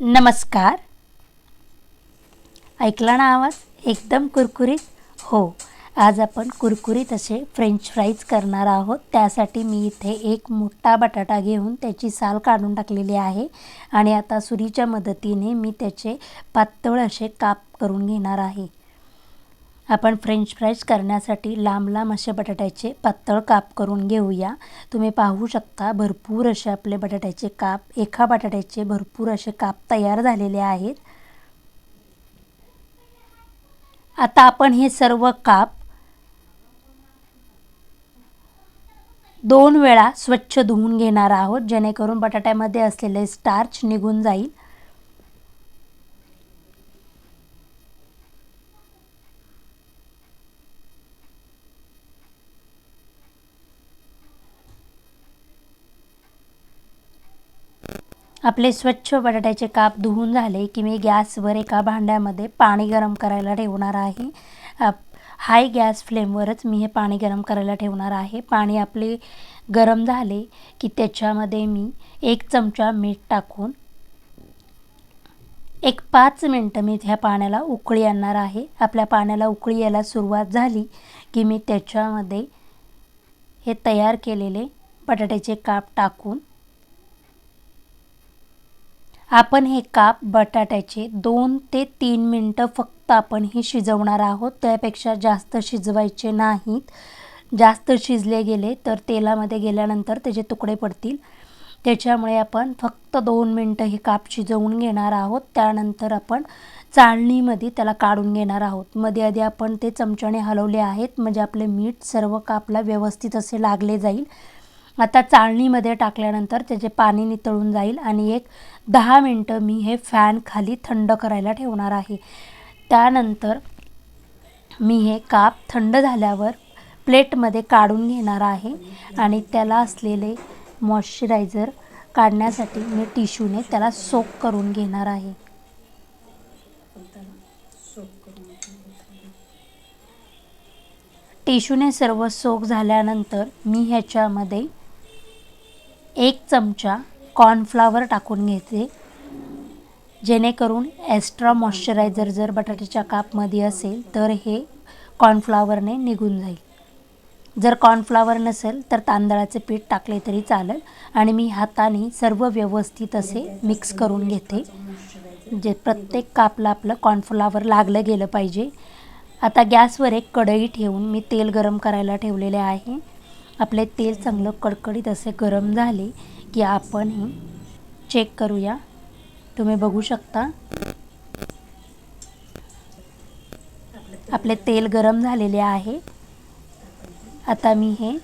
नमस्कार. ऐकला ना आवाज? एकदम कुरकुरीत? हो आज आपण कुरकुरीत असे फ्रेंच फ्राईज करणार आहोत. त्यासाठी मी इथे एक मोठा बटाटा घेऊन त्याची साल काढून टाकलेली आहे आणि आता सुरीच्या मदतीने मी त्याचे पातळ असे काप करून घेणार आहे. आपण फ्रेंच फ्राईज करण्यासाठी लांब लांब असे बटाट्याचे पातळ काप करून घेऊया. तुम्ही पाहू शकता भरपूर असे आपले बटाट्याचे काप एका बटाट्याचे भरपूर असे काप तयार झालेले आहेत. आता आपण हे सर्व काप दोन वेळा स्वच्छ धुवून घेणार आहोत जेणेकरून बटाट्यामध्ये असलेले स्टार्च निघून जाईल. आपले स्वच्छ बटाट्याचे काप धुवून झाले की मी गॅसवर एका भांड्यामध्ये पाणी गरम करायला ठेवणार आहे. हाय गॅस फ्लेमवरच मी हे पाणी गरम करायला ठेवणार आहे. पाणी आपले गरम झाले की त्याच्यामध्ये मी एक चमचा मीठ टाकून एक पाच मिनटं मी ह्या पाण्याला उकळी आणणार आहे. आपल्या पाण्याला उकळी यायला सुरुवात झाली की मी त्याच्यामध्ये हे तयार केलेले बटाट्याचे काप टाकून आपण हे काप बटाट्याचे दोन ते तीन मिनटं फक्त आपण हे शिजवणार आहोत. त्यापेक्षा जास्त शिजवायचे नाहीत. जास्त शिजले गेले तर तेलामध्ये गेल्यानंतर त्याचे तुकडे पडतील. त्याच्यामुळे आपण फक्त दोन मिनटं हे काप शिजवून घेणार आहोत. त्यानंतर आपण चाळणीमध्ये त्याला काढून घेणार आहोत. मध्ये आधी आपण ते चमच्याने हलवले आहेत. म्हणजे आपले मीठ सर्व कापला व्यवस्थित असे लागले जाईल. आता चाळणीमध्ये टाकल्यानंतर त्याचे पाणी नितळून जाईल आणि एक दहा मिनटं मी हे फॅन खाली थंड करायला ठेवणार आहे. त्यानंतर मी हे काप थंड झाल्यावर प्लेटमध्ये काढून घेणार आहे आणि त्याला असलेले मॉइश्चरायझर काढण्यासाठी मी टिश्यूने त्याला सोक करून घेणार आहे. टिश्यूने सर्व सोक झाल्यानंतर मी ह्याच्यामध्ये एक चमचा कॉर्नफ्लावर टाकून घेते. जेणेकरून ॲस्ट्रा मॉइश्चरायझर जर बटाट्याच्या कापमध्ये असेल तर हे कॉर्नफ्लावरने निघून जाईल. जर कॉर्नफ्लावर नसेल तर तांदळाचे पीठ टाकले तरी चालेल आणि मी हाताने सर्व व्यवस्थित असे मिक्स करून घेते. जे प्रत्येक कापला आपलं कॉर्नफ्लावर लागलं गेलं पाहिजे. आता गॅसवर एक कढई ठेवून मी तेल गरम करायला ठेवलेले आहे. आपले तेल चांगलं कडकडीत असे गरम झाले की आपण हे चेक करूया. तुम्ही बघू शकता. आपले तेल गरम झालेले आहे. आता मी हे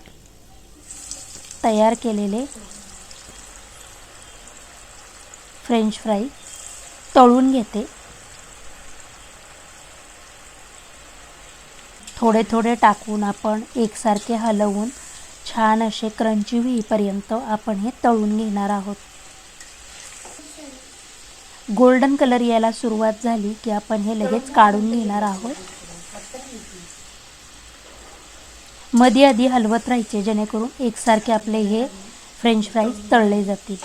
तयार केलेले फ्रेंच फ्राई तळून घेते. थोडे थोडे टाकून आपण एकसारखे हलवून छान असे क्रंची होईपर्यंत आपण हे तळून घेणार आहोत. गोल्डन कलर यायला सुरुवात झाली की आपण हे लगेच काढून घेणार आहोत. मध्ये आधी हलवत राहायचे जेणेकरून एकसारखे आपले हे फ्रेंच फ्राईज तळले जातील.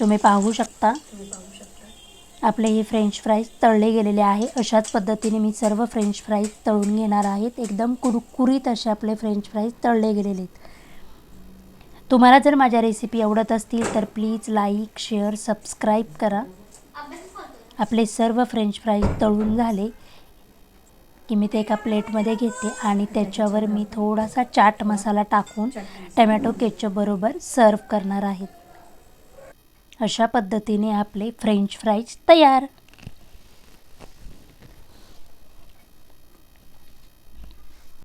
तुम्ही पाहू शकता. आपले हे फ्रेंच फ्राईज तळले गेलेले आहे. अशाच पद्धतीने मी सर्व फ्रेंच फ्राईज तळून घेणार आहेत. एकदम कुरकुरीत असे आपले फ्रेंच फ्राईज तळले गेलेले आहेत. तुम्हाला जर माझ्या रेसिपी आवडत असतील तर प्लीज लाईक शेअर सबस्क्राईब करा. आपले सर्व फ्रेंच फ्राईज तळून झाले की मी ते एका प्लेटमध्ये घेते आणि त्याच्यावर मी थोडासा चाट मसाला टाकून टमॅटो केचपबरोबर सर्व करणार आहेत अशा पद्धतीने आपले फ्रेंच फ्राईज तयार.